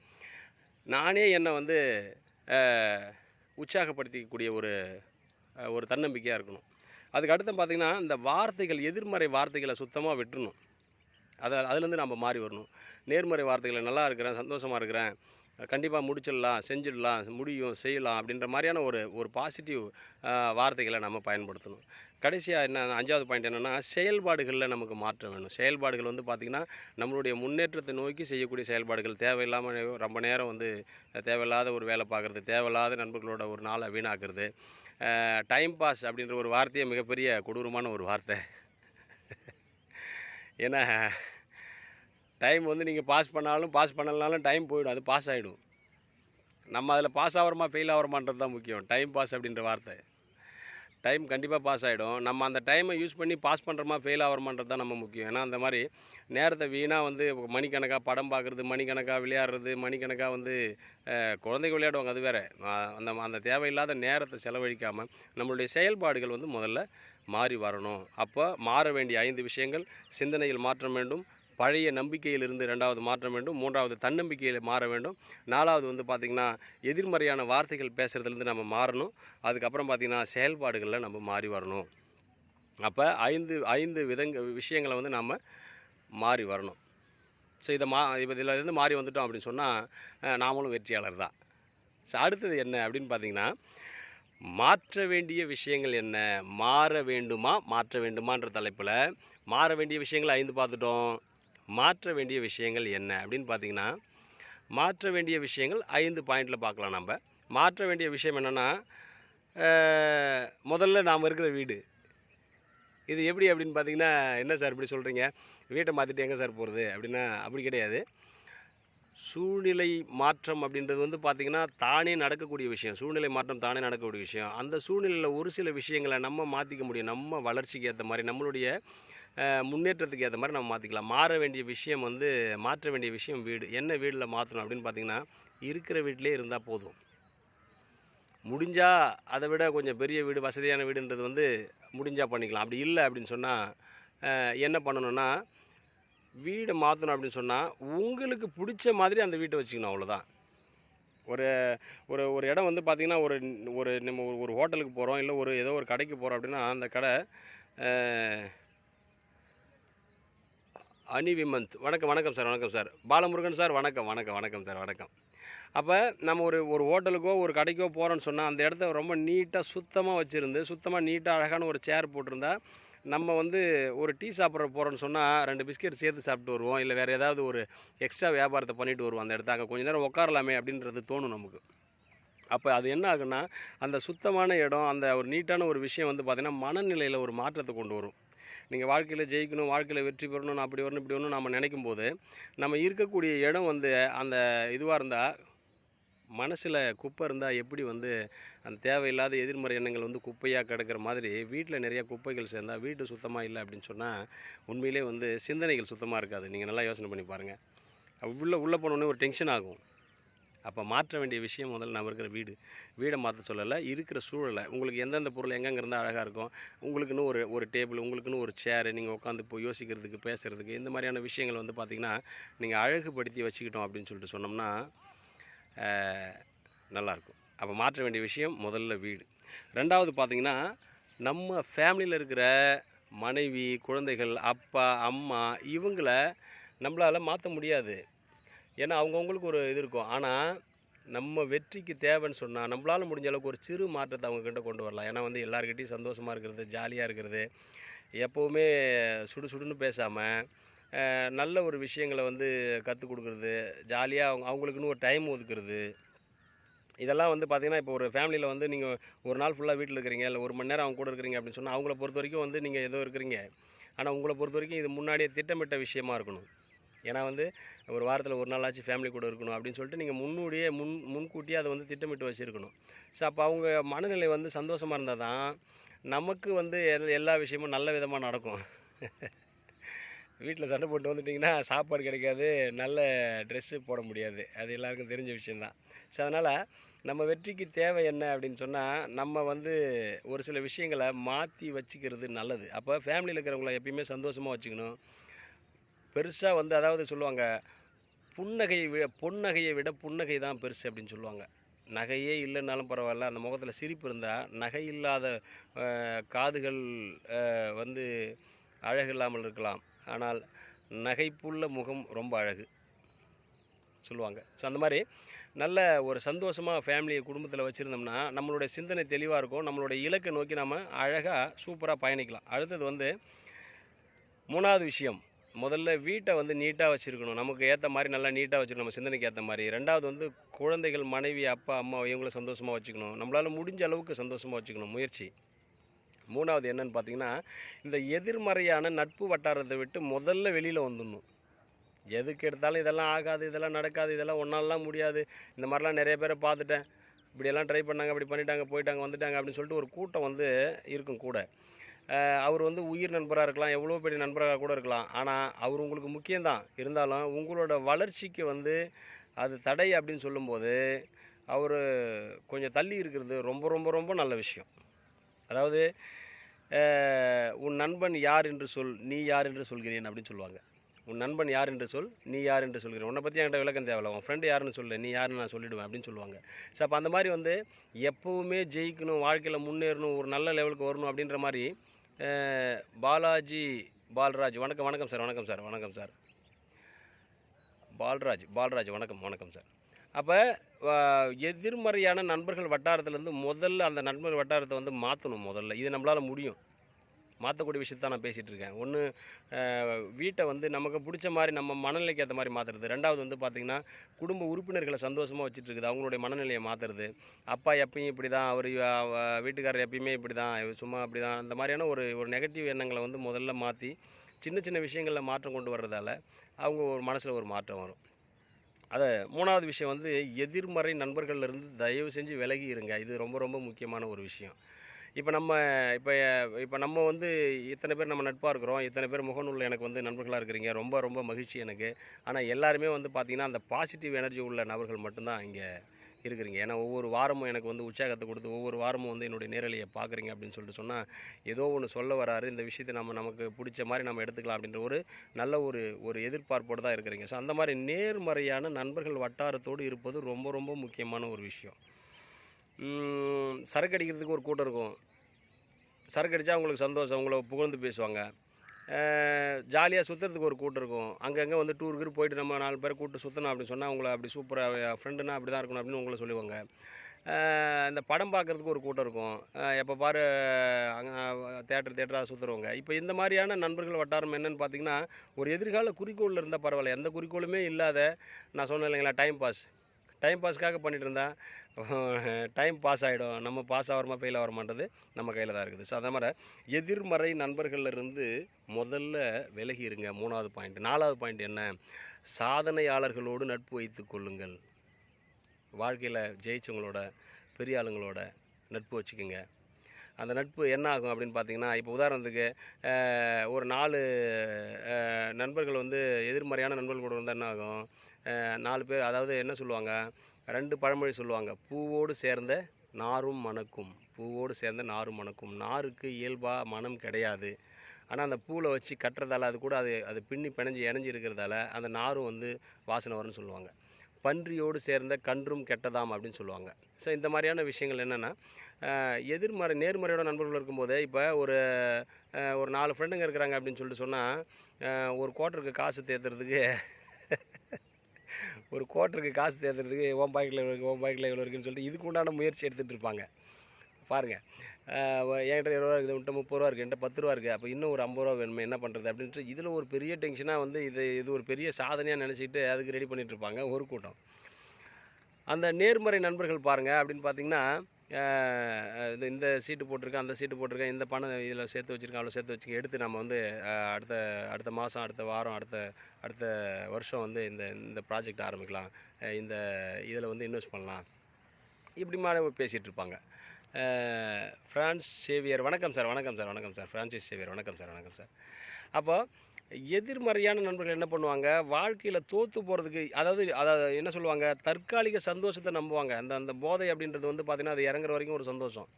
நானே என்னை வந்து உற்சாகப்படுத்திக்கக்கூடிய ஒரு ஒரு தன்னம்பிக்கையாக இருக்கணும். அதுக்கு அடுத்து பார்த்திங்கன்னா இந்த வார்த்தைகள் எதிர்மறை வார்த்தைகளை சுத்தமாக விட்டுணும் அதை அதுலேருந்து நம்ம மாறி வரணும். நேர்மறை வார்த்தைகளை நல்லா இருக்கிறேன் சந்தோஷமாக இருக்கிறேன் கண்டிப்பாக முடிச்சிடலாம் செஞ்சிடலாம் முடியும் செய்யலாம் அப்படின்ற மாதிரியான ஒரு ஒரு பாசிட்டிவ் வார்த்தைகளை நம்ம பயன்படுத்தணும். கடைசியாக என்ன அஞ்சாவது பாயிண்ட் என்னென்னா செயல்பாடுகளில் நமக்கு மாற்றம் வேணும். செயல்பாடுகள் வந்து பார்த்திங்கன்னா நம்மளுடைய முன்னேற்றத்தை நோக்கி செய்யக்கூடிய செயல்பாடுகள். தேவையில்லாமல் ரொம்ப நேரம் வந்து தேவையில்லாத ஒரு வேலை பார்க்குறது தேவையில்லாத நண்பர்களோட ஒரு நாளை வீணாக்குறது டைம் பாஸ் அப்படின்ற ஒரு வார்த்தையே மிகப்பெரிய கொடூரமான ஒரு வார்த்தை. ஏன்னா டைம் வந்து நீங்கள் பாஸ் பண்ணாலும் பாஸ் பண்ணலனாலும் டைம் போயிடும். அது பாஸ் ஆகிடும் நம்ம அதில் பாஸ் ஆகிறோமா ஃபெயில் ஆகிறோமான்றது தான் முக்கியம். டைம் பாஸ் அப்படின்ற வார்த்தை. டைம் கண்டிப்பாக பாஸ் ஆகிடும் நம்ம அந்த டைமை யூஸ் பண்ணி பாஸ் பண்ணுறோமா ஃபெயில் ஆகிறோமான்றது தான் நம்ம முக்கியம். ஏன்னா அந்த மாதிரி நேரத்தை வீணாக வந்து மணிக்கணக்காக படம் பார்க்குறது மணிக்கணக்காக விளையாடுறது மணிக்கணக்காக வந்து குழந்தைங்க விளையாடுவாங்க அது வேறு. அந்த அந்த தேவையில்லாத நேரத்தை செலவழிக்காமல் நம்மளுடைய செயல்பாடுகள் வந்து முதல்ல மாறி வரணும். அப்போ மாற வேண்டிய ஐந்து விஷயங்கள் சிந்தனையில் மாற்றம் வேண்டும் பழைய நம்பிக்கையிலிருந்து ரெண்டாவது மாற்றம் வேண்டும் மூன்றாவது தன்னம்பிக்கையில் மாற வேண்டும். நாலாவது வந்து பார்த்திங்கன்னா எதிர்மறையான வார்த்தைகள் பேசுகிறதுலேருந்து நம்ம மாறணும். அதுக்கப்புறம் பார்த்திங்கன்னா செயல்பாடுகளில் நம்ம மாறி வரணும். அப்போ ஐந்து ஐந்து விதங்க விஷயங்களை வந்து நாம் மாறி வரணும். ஸோ இதை மா இப்போ இதில் இருந்து மாறி வந்துட்டோம் அப்படின்னு சொன்னால் நாமளும் வெற்றியாளர் தான். ஸோ அடுத்தது என்ன அப்படின்னு பார்த்தீங்கன்னா மாற்ற வேண்டிய விஷயங்கள் என்ன? மாற வேண்டுமா? மாற்ற வேண்டுமான்ற தலைப்பில் மாற வேண்டிய விஷயங்களை ஐந்து பார்த்துட்டோம். மாற்ற வேண்டிய விஷயங்கள் என்ன? அப்படின்னு பார்த்தீங்கன்னா மாற்ற வேண்டிய விஷயங்கள் ஐந்து பாயிண்டில் பார்க்கலாம் நம்ம. மாற்ற வேண்டிய விஷயம் என்னென்னா முதல்ல நாம் இருக்கிற வீடு. இது எப்படி அப்படின்னு பார்த்தீங்கன்னா என்ன சார் இப்படி சொல்கிறீங்க வீட்டை மாற்றிட்டு எங்கே சார் போகிறது அப்படின்னா அப்படி கிடையாது. சூழ்நிலை மாற்றம் அப்படின்றது வந்து பார்த்திங்கன்னா தானே நடக்கக்கூடிய விஷயம். சூழ்நிலை மாற்றம் தானே நடக்கக்கூடிய விஷயம். அந்த சூழ்நிலையில் ஒரு சில விஷயங்களை நம்ம மாற்றிக்க முடியும். நம்ம வளர்ச்சிக்கு ஏற்ற மாதிரி நம்மளுடைய முன்னேற்றத்துக்கு ஏற்ற மாதிரி நம்ம மாற்றிக்கலாம் மாற வேண்டிய விஷயம் வந்து மாற்ற வேண்டிய விஷயம் வீடு. என்ன வீடில் மாற்றணும் அப்படின்னு பார்த்தீங்கன்னா இருக்கிற வீட்டிலே இருந்தால் போதும். முடிஞ்சால் அதை விட கொஞ்சம் பெரிய வீடு வசதியான வீடுன்றது வந்து முடிஞ்சால் பண்ணிக்கலாம். அப்படி இல்லை அப்படின்னு சொன்னால் என்ன பண்ணணும்னா வீடை மாற்றணும் அப்படின்னு சொன்னால் உங்களுக்கு பிடிச்ச மாதிரி அந்த வீட்டை வச்சுக்கணும் அவ்வளோதான் ஒரு ஒரு ஒரு இடம் வந்து பார்த்திங்கன்னா ஒரு ஒரு நம்ம ஒரு- ஒரு ஹோட்டலுக்கு போகிறோம் இல்லை ஒரு ஏதோ ஒரு கடைக்கு போகிறோம் அப்படின்னா அந்த கடை அனி விமந்த். வணக்கம் வணக்கம் சார் வணக்கம் சார். பாலமுருகன் சார் வணக்கம் வணக்கம் வணக்கம் சார் வணக்கம். அப்போ நம்ம ஒரு ஒரு ஹோட்டலுக்கோ ஒரு கடைக்கோ போகிறோன்னு சொன்னால் அந்த இடத்த ரொம்ப நீட்டாக சுத்தமாக வச்சுருந்து சுத்தமாக நீட்டாக அழகான ஒரு சேர் போட்டிருந்தா நம்ம வந்து ஒரு டீ சாப்பிட்ற போகிறோன்னு சொன்னால் ரெண்டு பிஸ்கெட் சேர்த்து சாப்பிட்டு வருவோம். இல்லை வேறு ஏதாவது ஒரு எக்ஸ்ட்ரா வியாபாரத்தை பண்ணிட்டு வருவோம் அந்த இடத்த அங்கே கொஞ்சம் நேரம் உட்காரலாமே அப்படின்றது தோணும் நமக்கு. அப்போ அது என்ன ஆகுன்னா அந்த சுத்தமான இடம் அந்த ஒரு நீட்டான ஒரு விஷயம் வந்து பார்த்திங்கன்னா மனநிலையில் ஒரு மாற்றத்தை கொண்டு வரும். நீங்கள் வாழ்க்கையில் ஜெயிக்கணும் வாழ்க்கையில் வெற்றி பெறணும் நான் அப்படி வரணும் இப்படி வரணும் நம்ம நினைக்கும் போது நம்ம இருக்கக்கூடிய இடம் வந்து அந்த இதுவாக இருந்தால் மனசில் குப்பை இருந்தால் எப்படி வந்து அந்த தேவையில்லாத எதிர்மறை எண்ணங்கள் வந்து குப்பையாக கிடக்கிற மாதிரி வீட்டில் நிறையா குப்பைகள் சேர்ந்தால் வீட்டு சுத்தமாக இல்லை அப்படின்னு சொன்னால் உண்மையிலே வந்து சிந்தனைகள் சுத்தமாக இருக்காது. நீங்கள் நல்லா யோசனை பண்ணி பாருங்கள் உள்ளே உள்ளே போனோடனே ஒரு டென்ஷன் ஆகும். அப்போ மாற்ற வேண்டிய விஷயம் முதல்ல நம்ம இருக்கிற வீடு. வீடை மாற்ற சொல்லலை இருக்கிற சூழலை. உங்களுக்கு எந்தெந்த பொருள் எங்கெங்கே இருந்தால் அழகாக இருக்கும்? உங்களுக்குன்னு ஒரு ஒரு டேபிள் உங்களுக்குன்னு ஒரு சேரு நீங்கள் உட்காந்து போய் யோசிக்கிறதுக்கு பேசுகிறதுக்கு இந்த மாதிரியான விஷயங்கள் வந்து பார்த்திங்கன்னா நீங்கள் அழகுபடுத்தி வச்சுக்கிட்டோம் அப்படின்னு சொல்லிட்டு சொன்னோம்னா நல்லாயிருக்கும் அப்போ மாற்ற வேண்டிய விஷயம் முதல்ல வீடு. ரெண்டாவது பார்த்திங்கன்னா நம்ம ஃபேமிலியில் இருக்கிற மனைவி குழந்தைகள் அப்பா அம்மா இவங்கள நம்மளால் மாற்ற முடியாது. ஏன்னா அவங்கவுங்களுக்கு ஒரு இது இருக்கும். ஆனால் நம்ம வெற்றிக்கு தேவைன்னு சொன்னால் நம்மளால் முடிஞ்ச அளவுக்கு ஒரு சிறு மாற்றத்தை அவங்கக்கிட்ட கொண்டு வரலாம். ஏன்னா வந்து எல்லாருக்கிட்டையும் சந்தோஷமாக இருக்கிறது ஜாலியாக இருக்கிறது. எப்போவுமே சுடு சுடுன்னு பேசாமல் நல்ல ஒரு விஷயங்களை வந்து கற்றுக் கொடுக்குறது ஜாலியாக அவங்க அவங்களுக்குன்னு ஒரு டைம் ஒதுக்குறது. இதெல்லாம் வந்து பார்த்திங்கன்னா இப்போ ஒரு ஃபேமிலியில் வந்து நீங்கள் ஒரு நாள் ஃபுல்லாக வீட்டில் இருக்கிறீங்க இல்லை ஒரு மணி நேரம் அவங்க கூட இருக்கிறீங்க அப்படின்னு சொன்னால் அவங்கள பொறுத்த வரைக்கும் வந்து நீங்கள் ஏதோ இருக்கிறீங்க. ஆனால் உங்களை பொறுத்த வரைக்கும் இது முன்னாடியே திட்டமிட்ட விஷயமா இருக்கணும். ஏன்னா வந்து ஒரு வாரத்தில் ஒரு நாளாச்சும் ஃபேமிலி கூட இருக்கணும் அப்படின்னு சொல்லிட்டு நீங்கள் முன்னோடியே முன் முன்கூட்டியே அதை வந்து திட்டமிட்டு வச்சுருக்கணும். ஸோ அப்போ அவங்க மனநிலை வந்து சந்தோஷமாக இருந்தால் தான் நமக்கு வந்து எல்லா விஷயமும் நல்ல விதமாக நடக்கும். வீட்டில் சண்டை போட்டு வந்துட்டிங்கன்னா சாப்பாடு கிடைக்காது நல்ல ட்ரெஸ்ஸு போட முடியாது. அது எல்லாருக்கும் தெரிஞ்ச விஷயந்தான் ஸோ அதனால் நம்ம வெற்றிக்கு தேவை என்ன அப்படின்னு சொன்னால் நம்ம வந்து ஒரு சில விஷயங்களை மாற்றி வச்சுக்கிறது நல்லது. அப்போ ஃபேமிலியில் இருக்கிறவங்கள எப்பயுமே சந்தோஷமாக வச்சுக்கணும். பெருசாக வந்து அதாவது சொல்லுவாங்க புன்னகையை விட பொன்னகையை விட புன்னகை தான் பெருசு அப்படின்னு சொல்லுவாங்க. நகையே இல்லைன்னாலும் பரவாயில்ல அந்த முகத்தில் சிரிப்பு இருந்தால் நகை இல்லாத காதுகள் வந்து அழகு இல்லாமல் இருக்கலாம். ஆனால் நகைப்புள்ள முகம் ரொம்ப அழகு சொல்லுவாங்க. ஸோ அந்த மாதிரி நல்ல ஒரு சந்தோஷமாக ஃபேமிலியை குடும்பத்தில் வச்சுருந்தோம்னா நம்மளுடைய சிந்தனை தெளிவாக இருக்கும். நம்மளுடைய இலக்கை நோக்கி நம்ம அழகாக சூப்பராக பயணிக்கலாம். அடுத்தது வந்து மூணாவது விஷயம். முதல்ல வீட்டை வந்து நீட்டாக வச்சுருக்கணும். நமக்கு ஏற்ற மாதிரி நல்லா நீட்டாக வச்சுக்கணும் நம்ம சிந்தனைக்கு ஏற்ற மாதிரி. ரெண்டாவது வந்து குழந்தைகள் மனைவி அப்பா அம்மா இவங்கள சந்தோஷமாக வச்சுக்கணும். நம்மளால் முடிஞ்ச அளவுக்கு சந்தோஷமாக வச்சுக்கணும். முயற்சி. மூணாவது என்னன்னு பார்த்தீங்கன்னா இந்த எதிர்மறையான நட்பு வட்டாரத்தை விட்டு முதல்ல வெளியில் வந்துடணும். எதுக்கு எடுத்தாலும் இதெல்லாம் ஆகாது இதெல்லாம் நடக்காது இதெல்லாம் ஒன்றாலாம் முடியாது. இந்த மாதிரிலாம் நிறைய பேரை பார்த்துட்டேன். இப்படியெல்லாம் ட்ரை பண்ணாங்க இப்படி பண்ணிட்டாங்க போயிட்டாங்க வந்துட்டாங்க அப்படின்னு சொல்லிட்டு ஒரு கூட்டம் வந்து இருக்கும் கூட. அவர் வந்து உயிர் நண்பராக இருக்கலாம் எவ்வளோ பெரிய நண்பராக கூட இருக்கலாம். ஆனால் அவர் உங்களுக்கு முக்கியம்தான். இருந்தாலும் உங்களோட வளர்ச்சிக்கு வந்து அது தடை அப்படின்னு சொல்லும்போது அவர் கொஞ்சம் தள்ளி இருக்கிறது ரொம்ப ரொம்ப ரொம்ப நல்ல விஷயம். அதாவது உன் நண்பன் யார் என்று சொல் நீ யார் என்று சொல்கிறேன் அப்படின்னு சொல்லுவாங்க. உன் நண்பன் யார் என்று சொல் நீ யார் என்று சொல்கிறேன். உன்னை பற்றி என்கிட்ட விளக்கம் தேவையில்ல. உன் ஃப்ரெண்டு யாருன்னு சொல்லு நீ யாருன்னு நான் சொல்லிவிடுவேன் அப்படின்னு சொல்லுவாங்க. ஸோ அப்போ அந்த மாதிரி வந்து எப்போவுமே ஜெயிக்கணும் வாழ்க்கையில் முன்னேறணும் ஒரு நல்ல லெவலுக்கு வரணும் அப்படின்ற மாதிரி பாலாஜி பால்ராஜ். வணக்கம் வணக்கம் சார் வணக்கம் சார் வணக்கம் சார். பால்ராஜ் பால்ராஜ் வணக்கம் வணக்கம் சார். அப்போ எதிர்மறையான நண்பர்கள் வட்டாரத்துலேருந்து முதல்ல அந்த நண்பர் வட்டாரத்தை வந்து மாற்றணும் முதல்ல. இது நம்மளால் முடியும். மாற்றக்கூடிய விஷயத்தை நான் பேசிகிட்டு இருக்கேன் ஒன்று வீட்டை வந்து நமக்கு பிடிச்ச மாதிரி நம்ம மனநிலைக்கு ஏற்ற மாதிரி மாற்றுறது ரெண்டாவது வந்து பார்த்திங்கன்னா குடும்ப உறுப்பினர்களை சந்தோஷமாக வச்சுட்டு இருக்குது அவங்களுடைய மனநிலையை மாற்றுறது அப்பா எப்பயும் இப்படி தான் அவர் வீட்டுக்காரர் எப்பயுமே இப்படி தான் சும்மா அப்படி தான் அந்த மாதிரியான ஒரு ஒரு நெகட்டிவ் எண்ணங்களை வந்து முதல்ல மாற்றி சின்ன சின்ன விஷயங்களில் மாற்றம் கொண்டு வர்றதால அவங்க ஒரு மனசில் ஒரு மாற்றம் வரும். அதை மூணாவது விஷயம் வந்து எதிர்மறை நண்பர்கள்லேருந்து தயவு செஞ்சு விலகி இருங்க. இது ரொம்ப ரொம்ப முக்கியமான ஒரு விஷயம். இப்போ நம்ம இப்போ இப்போ நம்ம வந்து இத்தனை பேர் நம்ம நட்பாக இருக்கிறோம். இத்தனை பேர் முகநூலில் எனக்கு வந்து நண்பர்களாக இருக்கிறீங்க. ரொம்ப ரொம்ப மகிழ்ச்சி எனக்கு. ஆனால் எல்லாருமே வந்து பார்த்திங்கன்னா அந்த பாசிட்டிவ் எனர்ஜி உள்ள நபர்கள் மட்டும்தான் இங்கே இருக்கிறீங்க. ஏன்னா ஒவ்வொரு வாரமும் எனக்கு வந்து உற்சாகத்தை கொடுத்து ஒவ்வொரு வாரமும் வந்து என்னுடைய நேரலையை பார்க்குறீங்க அப்படின்னு சொல்லிட்டு சொன்னால் ஏதோ ஒன்று சொல்ல வராரு. இந்த விஷயத்தை நம்ம நமக்கு பிடிச்ச மாதிரி நம்ம எடுத்துக்கலாம் அப்படின்ற ஒரு நல்ல ஒரு ஒரு எதிர்பார்ப்போடு தான் இருக்கிறீங்க. ஸோ அந்த மாதிரி நேர்மறையான நண்பர்கள் வட்டாரத்தோடு இருப்பது ரொம்ப ரொம்ப முக்கியமான ஒரு விஷயம். சரக்கு அடிக்கிறதுக்கு ஒரு கூட்டம் இருக்கும். சரக்கு அடித்தா அவங்களுக்கு சந்தோஷம் அவங்கள புகழ்ந்து பேசுவாங்க. ஜாலியாக சுற்றுறதுக்கு ஒரு கூட்டம் இருக்கும். அங்கங்கே வந்து டூர் கீர் போயிட்டு நம்ம நாலு பேர் கூட்டு சுற்றணும் அப்படின்னு சொன்னால் அவங்கள அப்படி சூப்பராக ஃப்ரெண்டுனா அப்படி தான் இருக்கணும் அப்படின்னு உங்களை சொல்லுவாங்க. இந்த படம் பார்க்குறதுக்கு ஒரு கூட்டம் இருக்கும். எப்போ பாரு அங்கே தேட்டர் தேட்டராக சுற்றுறவங்க இப்போ இந்த மாதிரியான நண்பர்கள் வட்டாரம் என்னன்னு பார்த்தீங்கன்னா ஒரு எதிர்கால குறிக்கோளில் இருந்தால் பரவாயில்ல. எந்த குறிக்கோளுமே இல்லாத நான் சொன்னேன் இல்லைங்களா டைம் பாஸ் டைம் பாஸ்க்காக பண்ணிகிட்டு இருந்தேன். டைம் பாஸ் ஆகிடும் நம்ம பாஸ் ஆகிறோமா ஃபெயில் ஆகிறோமான்றது நம்ம கையில் தான் இருக்குது. ஸோ அதே மாதிரி எதிர்மறை நண்பர்களிலிருந்து முதல்ல விலகி இருங்க. மூணாவது பாயிண்ட் நாலாவது பாயிண்ட் என்ன? சாதனையாளர்களோடு நட்பு வைத்து கொள்ளுங்கள். வாழ்க்கையில் ஜெயிச்சவங்களோட பெரிய ஆளுங்களோட நட்பு வச்சுக்கோங்க. அந்த நட்பு என்ன ஆகும் அப்படின்னு பார்த்தீங்கன்னா இப்போ உதாரணத்துக்கு ஒரு நாலு நண்பர்கள் வந்து எதிர்மறையான நண்பர்கள் கூட இருந்தால் என்ன ஆகும்? நாலு பேர் அதாவது என்ன சொல்லுவாங்க? ரெண்டு பழமொழி சொல்லுவாங்க. பூவோடு சேர்ந்த நாரும் மணக்கும். பூவோடு சேர்ந்த நாரும் மணக்கும். நாருக்கு இயல்பாக மனம் கிடையாது. ஆனால் அந்த பூவில் வச்சு கட்டுறதால அது கூட அது அது பின்னி பிணைஞ்சு இணைஞ்சு இருக்கிறதால அந்த நாரும் வந்து வாசனை வரும்னு சொல்லுவாங்க. பன்றியோடு சேர்ந்த கன்றும் கெட்டதாம் அப்படின்னு சொல்லுவாங்க. ஸோ இந்த மாதிரியான விஷயங்கள் என்னென்னா எதிர்மறை நேர்மறையோட நண்பர்கள் இருக்கும்போது இப்போ ஒரு ஒரு நாலு ஃப்ரெண்டுங்க இருக்கிறாங்க அப்படின்னு சொல்லிட்டு சொன்னால் ஒரு குவார்ட்டருக்கு காசு தேர்த்துறதுக்கு ஒரு கோட்டருக்கு காசு தேத்துறதுக்கு ஓம் பாக்கெட்டில் இருக்குது ஓம் பாக்கெட்டில் இவ்வளோ இருக்குன்னு சொல்லிட்டு இதுக்கு உண்டான முயற்சி எடுத்துகிட்டு இருப்பாங்க. பாருங்கள் என்கிட்ட இருபது ரூபா இருக்குது உன்ட்ட முப்பது ரூபா இருக்குது என்கிட்ட பத்து ரூபா இருக்குது அப்போ இன்னும் ஒரு ஐம்பது ரூபா வேணுமே என்ன பண்ணுறது அப்படின்ட்டு இதில் ஒரு பெரிய டென்ஷனாக வந்து இது இது ஒரு பெரிய சாதனையாக நினச்சிக்கிட்டு அதுக்கு ரெடி பண்ணிகிட்டு இருப்பாங்க ஒரு கூட்டம். அந்த நேர்மறை நண்பர்கள் பாருங்கள் அப்படின்னு பார்த்தீங்கன்னா இது இந்த சீட்டு போட்டிருக்கேன் அந்த சீட்டு போட்டிருக்கேன் இந்த பணம் இதில் சேர்த்து வச்சுருக்கேன் அவ்வளோ சேர்த்து வச்சுக்க எடுத்து நம்ம வந்து அடுத்த அடுத்த மாதம் அடுத்த வாரம் அடுத்த அடுத்த வருஷம் வந்து இந்த இந்த ப்ராஜெக்ட் ஆரம்பிக்கலாம். இந்த இதில் வந்து இன்வெஸ்ட் பண்ணலாம். இப்படி மாதிரி பேசிகிட்டு இருப்பாங்க. ஃப்ரான்ஸ் சேவியர் வணக்கம் சார் வணக்கம் சார் வணக்கம் சார் ஃப்ரான்சிஸ் சேவியர் வணக்கம் சார் வணக்கம் சார் அப்போது எதிர்மறையான நண்பர்கள் என்ன பண்ணுவாங்க? வாழ்க்கையில் தோற்று போகிறதுக்கு அதாவது அதாவது என்ன சொல்லுவாங்க? தற்காலிக சந்தோஷத்தை நம்புவாங்க. அந்த அந்த போதை அப்படின்றது வந்து பார்த்திங்கன்னா அது இறங்குற வரைக்கும் ஒரு சந்தோஷம்.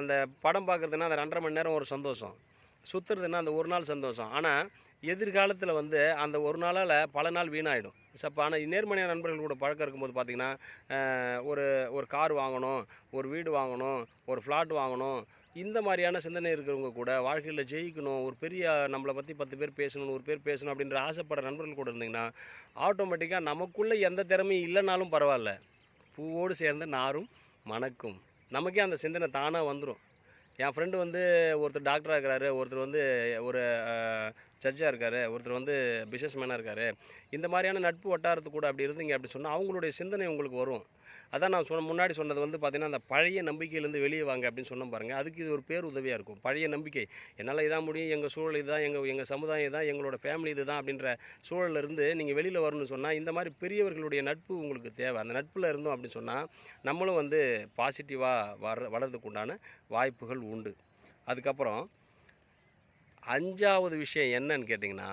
அந்த படம் பார்க்குறதுனா அந்த ரெண்டரை மணி நேரம் ஒரு சந்தோஷம். சுற்றுறதுன்னா அந்த ஒரு நாள் சந்தோஷம். ஆனால் எதிர்காலத்தில் வந்து அந்த ஒரு நாளால் பல நாள் வீணாயிடும். சப்போ ஆனால் நேர்மறையான நண்பர்கள் கூட பழக்கம் இருக்கும்போது பார்த்திங்கன்னா ஒரு ஒரு கார் வாங்கணும் ஒரு வீடு வாங்கணும் ஒரு ஃப்ளாட் வாங்கணும் இந்த மாதிரியான சிந்தனை இருக்கிறவங்க கூட வாழ்க்கையில் ஜெயிக்கணும் ஒரு பெரிய நம்மளை பற்றி பத்து பேர் பேசணும் ஒரு பேர் பேசணும் அப்படின்ற ஆசைப்படுற நண்பர்கள் கூட இருந்தீங்கன்னா ஆட்டோமேட்டிக்காக நமக்குள்ளே எந்த திறமையும் இல்லைனாலும் பரவாயில்ல. பூவோடு சேர்ந்த நாரும் மணக்கும். நமக்கே அந்த சிந்தனை தானாக வந்துடும் என் ஃப்ரெண்டு வந்து ஒருத்தர் டாக்டராக இருக்கிறாரு ஒருத்தர் வந்து ஒரு ஜட்ஜாக இருக்கார் ஒருத்தர் வந்து பிஸ்னஸ் மேனாக இருக்கார். இந்த மாதிரியான நட்பு வட்டாரத்து கூட அப்படி இருந்தீங்க அப்படி சொன்னால் அவங்களுடைய சிந்தனை உங்களுக்கு வரும். அதான் நான் சொன்ன முன்னாடி சொன்னது வந்து பார்த்தீங்கன்னா அந்த பழைய நம்பிக்கையிலேருந்து வெளியே வாங்க அப்படின்னு சொன்ன பாருங்கள் அதுக்கு இது ஒரு பேர் உதவியாக இருக்கும். பழைய நம்பிக்கை. என்னால் இதான் முடியும் எங்கள் சூழல் இதுதான் எங்கள் எங்கள் சமுதாயம் இதுதான் எங்களோட ஃபேமிலி இதுதான் அப்படின்ற சூழல்ல இருந்து நீங்கள் வெளியில் வரணும்னு சொன்னால் இந்த மாதிரி பெரியவர்களுடைய நட்பு உங்களுக்கு தேவை. அந்த நட்பில் இருந்தோம் அப்படின்னு சொன்னால் நம்மளும் வந்து பாசிட்டிவாக வர வளர்றதுக்கு உண்டான வாய்ப்புகள் உண்டு. அதுக்கப்புறம் அஞ்சாவது விஷயம் என்னன்னு கேட்டிங்கன்னா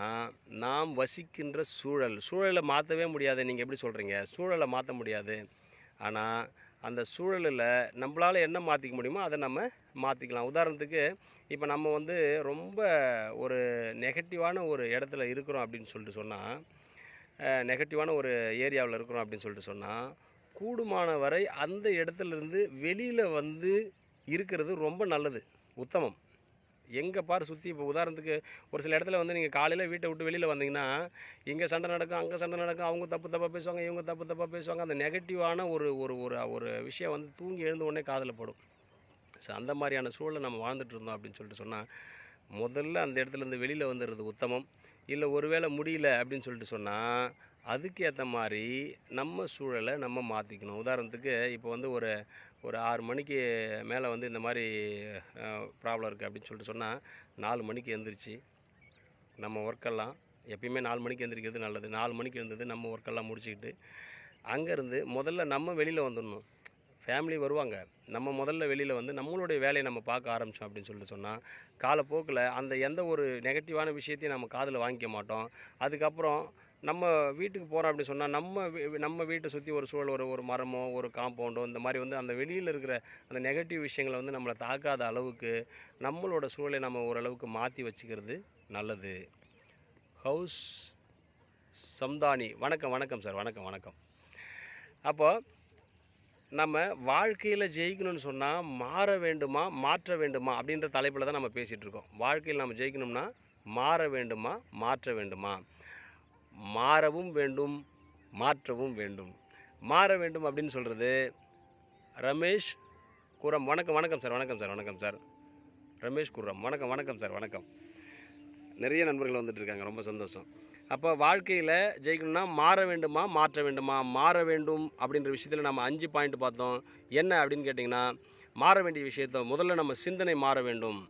நாம் வசிக்கின்ற சூழல். சூழலை மாற்றவே முடியாது. நீங்கள் எப்படி சொல்கிறீங்க சூழலை மாற்ற முடியாது. ஆனால் அந்த சூழலில் நம்மளால் என்ன மாற்றிக்க முடியுமோ அதை நம்ம மாற்றிக்கலாம் உதாரணத்துக்கு இப்போ நம்ம வந்து ரொம்ப ஒரு நெகட்டிவான ஒரு இடத்துல இருக்கிறோம் அப்படின்னு சொல்லிட்டு சொன்னால் நெகட்டிவான ஒரு ஏரியாவில் இருக்கிறோம் அப்படின்னு சொல்லிட்டு சொன்னால் கூடுமான வரை அந்த இடத்துல இருந்து வெளியில் வந்து இருக்கிறது ரொம்ப நல்லது. உத்தமம். எங்கே பாரு சுற்றி இப்போ உதாரணத்துக்கு ஒரு சில இடத்துல வந்து நீங்கள் காலையில் வீட்டை விட்டு வெளியில் வந்தீங்கன்னா இங்கே சண்டை நடக்கும் அங்கே சண்டை நடக்கும் அவங்க தப்பு தப்பாக பேசுவாங்க இவங்க தப்பு தப்பாக பேசுவாங்க. அந்த நெகட்டிவான ஒரு ஒரு ஒரு ஒரு விஷயம் வந்து தூங்கி எழுந்த உடனே காதில் படும். ஸோ அந்த மாதிரியான சூழலை நம்ம வாழ்ந்துட்டு இருந்தோம் அப்படின்னு சொல்லிட்டு சொன்னால் முதல்ல அந்த இடத்துலேருந்து வெளியில் வந்துடுறது உத்தமம். இல்லை ஒருவேளை முடியல அப்படின்னு சொல்லிட்டு சொன்னால் அதுக்கு ஏற்ற மாதிரி நம்ம சூழலை நம்ம மாற்றிக்கணும் உதாரணத்துக்கு இப்போ வந்து ஒரு ஒரு ஆறு மணிக்கு மேலே வந்து இந்த மாதிரி ப்ராப்ளம் இருக்குது அப்படின்னு சொல்லிட்டு சொன்னால் நாலு மணிக்கு எழுந்திரிச்சு நம்ம ஒர்க்கெல்லாம் எப்பயுமே நாலு மணிக்கு எழுந்திரிக்கிறது நல்லது. நாலு மணிக்கு எழுந்தது நம்ம ஒர்க்கெல்லாம் முடிச்சுக்கிட்டு அங்கேருந்து முதல்ல நம்ம வெளியில் வந்துடணும். ஃபேமிலி வருவாங்க. நம்ம முதல்ல வெளியில் வந்து நம்மளுடைய வேலையை நம்ம பார்க்க ஆரம்பித்தோம் அப்படின்னு சொல்லிட்டு சொன்னால் காலப்போக்கில் அந்த எந்த ஒரு நெகட்டிவான விஷயத்தையும் நம்ம காதில் வாங்கிக்க மாட்டோம். அதுக்கப்புறம் நம்ம வீட்டுக்கு போகிறோம் அப்படின்னு சொன்னால் நம்ம வீ- நம்ம வீட்டை சுற்றி ஒரு சூழல் ஒரு ஒரு மரமோ ஒரு காம்பவுண்டோ இந்த மாதிரி வந்து அந்த வெளியில் இருக்கிற அந்த நெகட்டிவ் விஷயங்களை வந்து நம்மளை தாக்காத அளவுக்கு நம்மளோட சூழலை நம்ம ஓரளவுக்கு மாற்றி வச்சுக்கிறது நல்லது. ஹவுஸ் சம்தானி. வணக்கம் வணக்கம் சார். வணக்கம் வணக்கம். அப்போ நம்ம வாழ்க்கையில் ஜெயிக்கணும்னு சொன்னால் மாற வேண்டுமா மாற்ற வேண்டுமா அப்படின்ற தலைப்பில் தான் நம்ம பேசிகிட்டு இருக்கோம். வாழ்க்கையில் நம்ம ஜெயிக்கணும்னா மாற வேண்டுமா மாற்ற வேண்டுமா? மாறவும் வேண்டும் மாற்றவும் வேண்டும். மாற வேண்டும் அப்படின்னு சொல்கிறது ரமேஷ் குரம் வணக்கம் வணக்கம் சார் வணக்கம் சார் வணக்கம் சார். ரமேஷ் குரம் வணக்கம் வணக்கம் சார் வணக்கம். நிறைய நண்பர்கள் வந்துட்டு இருக்காங்க ரொம்ப சந்தோஷம். அப்போ வாழ்க்கையில் ஜெயிக்கணும்னா மாற வேண்டுமா மாற்ற வேண்டுமா மாற வேண்டும் அப்படின்ற விஷயத்தில் நம்ம அஞ்சு பாயிண்ட் பார்த்தோம். என்ன அப்படின்னு கேட்டிங்கன்னா மாற வேண்டிய விஷயத்த முதல்ல நம்ம சிந்தனை மாற வேண்டும்.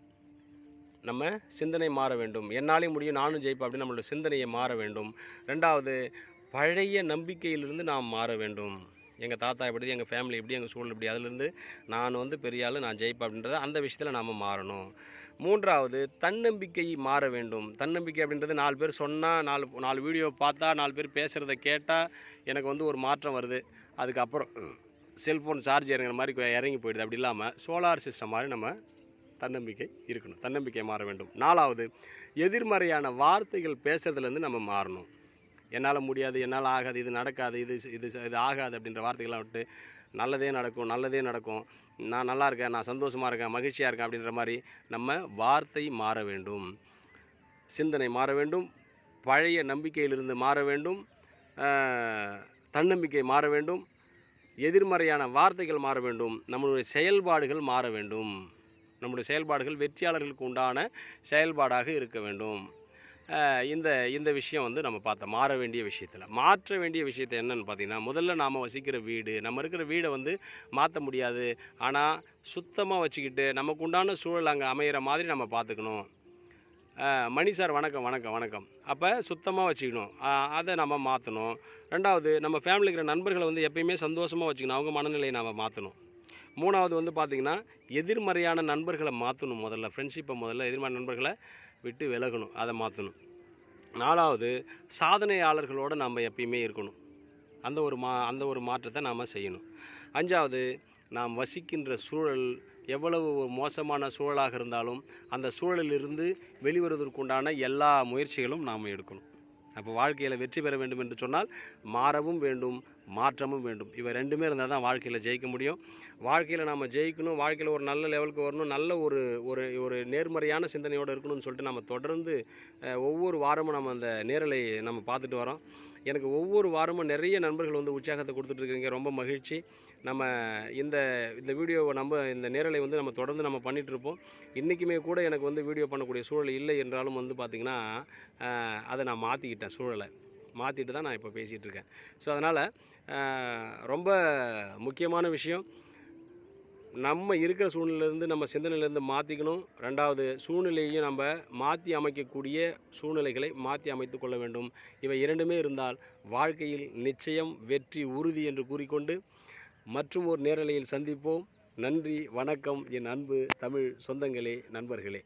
நம்ம சிந்தனை மாற வேண்டும். என்னாலே முடியும் நானும் ஜெயிப்பேன் அப்படின்னு நம்மளோட சிந்தனையை மாற வேண்டும். ரெண்டாவது பழைய நம்பிக்கையிலிருந்து நாம் மாற வேண்டும். எங்கள் தாத்தா எப்படி எங்கள் ஃபேமிலி எப்படி எங்கள் சூழல் இப்படி அதிலிருந்து நான் வந்து பெரிய ஆளு நான் ஜெயிப்பேன் அப்படின்றத அந்த விஷயத்தில் நாம் மாறணும். மூன்றாவது தன்னம்பிக்கை மாற வேண்டும். தன்னம்பிக்கை அப்படின்றது நாலு பேர் சொன்னால் நாலு நாலு வீடியோ பார்த்தா நாலு பேர் பேசுகிறத கேட்டால் எனக்கு வந்து ஒரு மாற்றம் வருது. அதுக்கப்புறம் செல்ஃபோன் சார்ஜ் இறங்குற மாதிரி இறங்கி போயிடுது. அப்படி இல்லாமல் சோலார் சிஸ்டம் மாதிரி நம்ம தன்னம்பிக்கை இருக்கணும் தன்னம்பிக்கை மாற வேண்டும். நாலாவது எதிர்மறையான வார்த்தைகள் பேசுறதுலேருந்து நம்ம மாறணும். என்னால் முடியாது என்னால் ஆகாது இது நடக்காது இது இது இது ஆகாது அப்படின்ற வார்த்தைகள்லாம் விட்டு நல்லதே நடக்கும் நல்லதே நடக்கும் நான் நல்லா இருக்கேன் நான் சந்தோஷமாக இருக்கேன் மகிழ்ச்சியாக இருக்கேன் அப்படின்ற மாதிரி நம்ம வார்த்தை மாற வேண்டும். சிந்தனை மாற வேண்டும் பழைய நம்பிக்கையிலிருந்து மாற வேண்டும் தன்னம்பிக்கை மாற வேண்டும் எதிர்மறையான வார்த்தைகள் மாற வேண்டும் நம்மளுடைய செயல்பாடுகள் மாற வேண்டும். நம்முடைய செயல்பாடுகள் வெற்றியாளர்களுக்கு உண்டான செயல்பாடாக இருக்க வேண்டும். இந்த இந்த விஷயம் வந்து நம்ம பார்த்தோம். மாற வேண்டிய விஷயத்தில். மாற்ற வேண்டிய விஷயத்தை என்னென்னு பார்த்தீங்கன்னா முதல்ல நாம் வசிக்கிற வீடு நம்ம இருக்கிற வீடை வந்து மாற்ற முடியாது. ஆனால் சுத்தமாக வச்சுக்கிட்டு நமக்கு உண்டான சூழல் அங்கே அமையிற மாதிரி நம்ம பார்த்துக்கணும். மணி சார் வணக்கம் வணக்கம் வணக்கம். அப்போ சுத்தமாக வச்சுக்கணும். அதை நம்ம மாற்றணும் ரெண்டாவது நம்ம ஃபேமிலிக்கிற இருக்கிற நண்பர்களை வந்து எப்பயுமே சந்தோஷமாக வச்சுக்கணும். அவங்க மனநிலையை நம்ம மாற்றணும் மூணாவது வந்து பார்த்திங்கன்னா எதிர்மறையான நண்பர்களை மாற்றணும் முதல்ல. ஃப்ரெண்ட்ஷிப்பை முதல்ல எதிர்மறை நண்பர்களை விட்டு விலகணும் அதை மாற்றணும் நாலாவது சாதனையாளர்களோடு நம்ம எப்பயுமே இருக்கணும். அந்த ஒரு மா அந்த ஒரு மாற்றத்தை நாம் செய்யணும். அஞ்சாவது நாம் வசிக்கின்ற சூழல் எவ்வளவு ஒரு மோசமான சூழலாக இருந்தாலும் அந்த சூழலிலிருந்து வெளிவருவதற்குண்டான எல்லா முயற்சிகளும் நாம் எடுக்கணும். அப்போ வாழ்க்கையில் வெற்றி பெற வேண்டும் என்று சொன்னால் மாறவும் வேண்டும் மாற்றமும் வேண்டும். இவை ரெண்டுமே இருந்தால் தான் வாழ்க்கையில் ஜெயிக்க முடியும். வாழ்க்கையில் நாம் ஜெயிக்கணும் வாழ்க்கையில் ஒரு நல்ல லெவலுக்கு வரணும் நல்ல ஒரு ஒரு ஒரு நேர்மறையான சிந்தனையோடு இருக்கணும்னு சொல்லிட்டு நம்ம தொடர்ந்து ஒவ்வொரு வாரமும் நம்ம அந்த நேரலை நம்ம பார்த்துட்டு வரோம். எனக்கு ஒவ்வொரு வாரமும் நிறைய நண்பர்கள் வந்து உற்சாகத்தை கொடுத்துட்ருக்கீங்க ரொம்ப மகிழ்ச்சி. நம்ம இந்த இந்த வீடியோவை நம்ம இந்த நேரலை வந்து நம்ம தொடர்ந்து நம்ம பண்ணிகிட்ருப்போம் இன்றைக்குமே கூட எனக்கு வந்து வீடியோ பண்ணக்கூடிய சூழல் இல்லை என்றாலும் வந்து பார்த்திங்கன்னா அதை நான் மாற்றிக்கிட்டேன் சூழலை. மாற்றிட்டு தான் நான் இப்போ பேசிகிட்டு இருக்கேன். ஸோ அதனால் ரொம்ப முக்கியமான விஷயம். நம்ம இருக்கிற சூழ்நிலையிலேருந்து நம்ம சிந்தனையிலேருந்து மாற்றிக்கணும் ரெண்டாவது சூழ்நிலையையும் நம்ம மாற்றி அமைக்கக்கூடிய சூழ்நிலைகளை மாற்றி அமைத்து கொள்ள வேண்டும். இவை இரண்டுமே இருந்தால் வாழ்க்கையில் நிச்சயம் வெற்றி உறுதி என்று கூறிக்கொண்டு மற்றும் ஒரு நேரலையில் சந்திப்போம். நன்றி வணக்கம். என் அன்பு தமிழ் சொந்தங்களே நண்பர்களே.